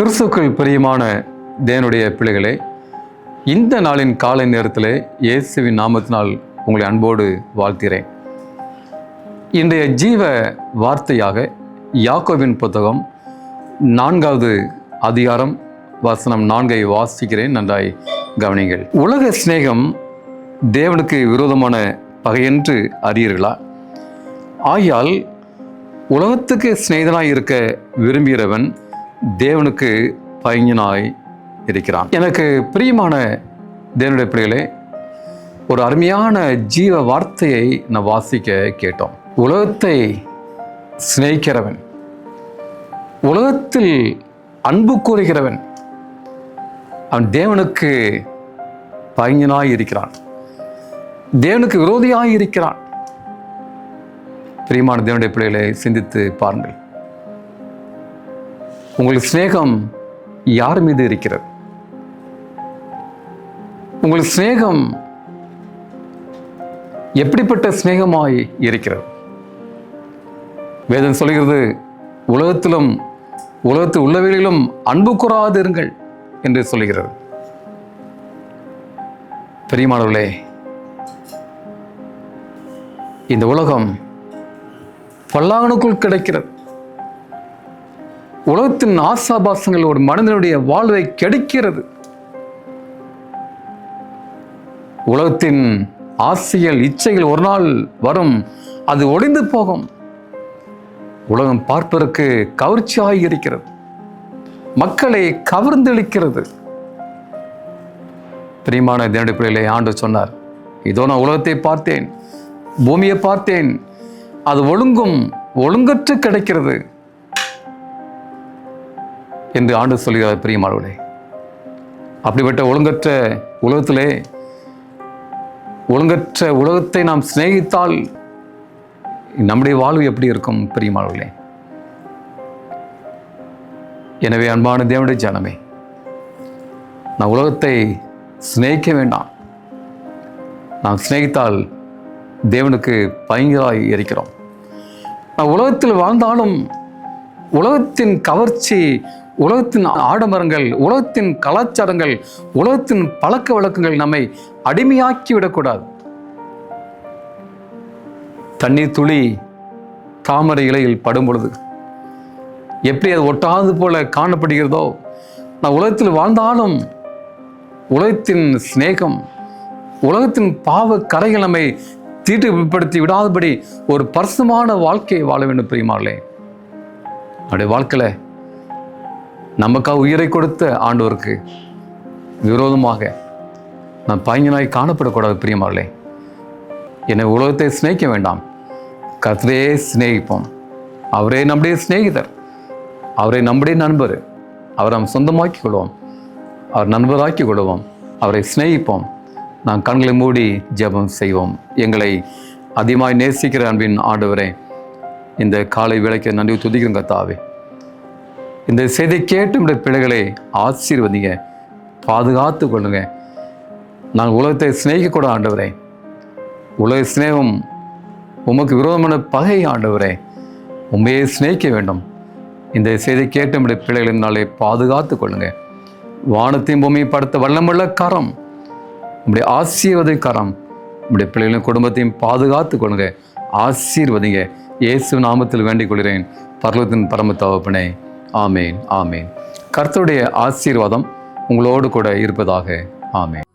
கிறிஸ்துக்கள் பிரியமான தேவனுடைய பிள்ளைகளே இந்த நாளின் காலை நேரத்தில் இயேசுவின் நாமத்தினால் உங்களை அன்போடு வாழ்த்துகிறேன். இன்றைய ஜீவ வார்த்தையாக யாக்கோவின் புத்தகம் நான்காவது அதிகாரம் வசனம் நான்கை வாசிக்கிறேன் நன்றாய் கவனிங்கள் உலக சிநேகம் தேவனுக்கு விரோதமான பகையென்று அறியீர்களா? ஆயால் உலகத்துக்கு சிநேகனாக இருக்க விரும்புகிறவன் தேவனுக்கு பையனாய் இருக்கிறான். எனக்கு பிரியமான தேவனுடைய பிள்ளைகளே ஒரு அருமையான ஜீவ வார்த்தையை நான் வாசிக்க கேட்டோம். உலகத்தை சிநேகிக்கிறவன் உலகத்தில் அன்பு கூறுகிறவன் அவன் தேவனுக்கு பையனாய் இருக்கிறான். தேவனுக்கு விரோதியாய் இருக்கிறான். பிரியமான தேவனுடைய பிள்ளைகளை சிந்தித்து பாருங்கள். உங்களுக்கு சிநேகம் யார் மீது இருக்கிறது? உங்களுக்கு சிநேகம் எப்படிப்பட்ட சிநேகமாய் இருக்கிறது? வேதம் சொல்கிறது உலகத்திலும் உலகத்தில் உள்ளவர்களிலும் அன்பு கூறாதிருங்கள் என்று சொல்கிறது. பெரியமானவர்களே இந்த உலகம் பல்லாங்கனுக்குள் கிடைக்கிறது. உலகத்தின் ஆசாபாசங்கள் ஒரு மனிதனுடைய வாழ்வை கெடுக்கிறது. உலகத்தின் ஆசைகள் இச்சைகள் ஒரு நாள் வரும் அது ஒளிந்து போகும். உலகம் பார்ப்பதற்கு கவர்ச்சியாக இருக்கிறது. மக்களை கவர்ந்தளிக்கிறது பிரியமான தேவனுடைய பிள்ளைகளை ஆண்டு சொன்னார் இதோ நான் உலகத்தை பார்த்தேன் பூமியை பார்த்தேன் அது ஒழுங்கும் ஒழுங்கற்று கிடைக்கிறது. என்று ஆண்டு சொல்கிறார் பிரியமானவர்களே அப்படிப்பட்ட ஒழுங்கற்ற உலகத்திலே ஒழுங்கற்ற உலகத்தை நாம் சிநேகித்தால் நம்முடைய வாழ்வு எப்படி இருக்கும் பிரியமானவர்களே எனவே அன்பான தேவனுடைய ஜனமே நான் உலகத்தை சிநேகிக்க வேண்டாம். நாம் சிநேகித்தால் தேவனுக்கு பயங்கராய் இருக்கிறோம் நான் உலகத்தில் வாழ்ந்தாலும் உலகத்தின் கவர்ச்சி உலகத்தின் ஆடம்பரங்கள் உலகத்தின் கலாச்சாரங்கள் உலகத்தின் பழக்க வழக்கங்கள் நம்மை அடிமையாக்கி விடக்கூடாது தண்ணீர் துளி தாமரை இலையில் படும் பொழுது எப்படி அது ஒட்டாது போல காணப்படுகிறதோ நான் உலகத்தில் வாழ்ந்தாலும் உலகத்தின் சிநேகம் உலகத்தின் பாவ கரைகள் நம்மை தீட்டுப்படுத்தி விடாதபடி ஒரு பரிசுமான வாழ்க்கையை வாழ வேண்டும் பிரியமார்களே நம்முடைய வாழ்க்கையில் நமக்காக உயிரை கொடுத்த ஆண்டவருக்கு விரோதமாக நான் பையனாய் காணப்படக்கூடாது பிரியமார்களே என்னை உலகத்தை சிநேகிக்க வேண்டாம். கர்த்தரே சிநேகிப்போம். அவரே நம்முடைய சிநேகிதர். அவரை நம்முடைய நண்பர். அவரை நாம் சொந்தமாக்கி கொள்வோம். அவர் நண்பராக்கி கொள்வோம். அவரை சிநேகிப்போம். நாம் கண்களை மூடி ஜெபம் செய்வோம். எங்களை அதிகமாய் நேசிக்கிற அன்பின் ஆண்டவரே இந்த காலை விளக்க நன்றி துதிக்கும் கத்தாவே இந்த செய்தி கேட்டு நம்முடைய பிள்ளைகளை ஆசீர்வதிங்க பாதுகாத்து கொள்ளுங்க. நான் உலகத்தை சிநேகிக்கூட ஆண்டவரே. உலக சிநேகம் உமக்கு விரோதமான பகை ஆண்டவரே. உண்மையை சிநேகிக்க வேண்டும். இந்த செய்தி கேட்டு நம்முடைய பிள்ளைகளின் நாளை பாதுகாத்து கொள்ளுங்க. வானத்தையும் பூமியை படுத்த வல்லமுள்ள கரம் நம்முடைய ஆசீர்வதை கரம் நம்முடைய பிள்ளைகளின் குடும்பத்தையும் பாதுகாத்து கொள்ளுங்க. ஆசீர்வதிங்க. இயேசு நாமத்தில் வேண்டிக் கொள்கிறேன். பர்வத்தின் பரம தவப்பனே ஆமேன் ஆமேன். கர்த்தருடைய ஆசீர்வாதம் உங்களோடு கூட இருப்பதாக ஆமேன்.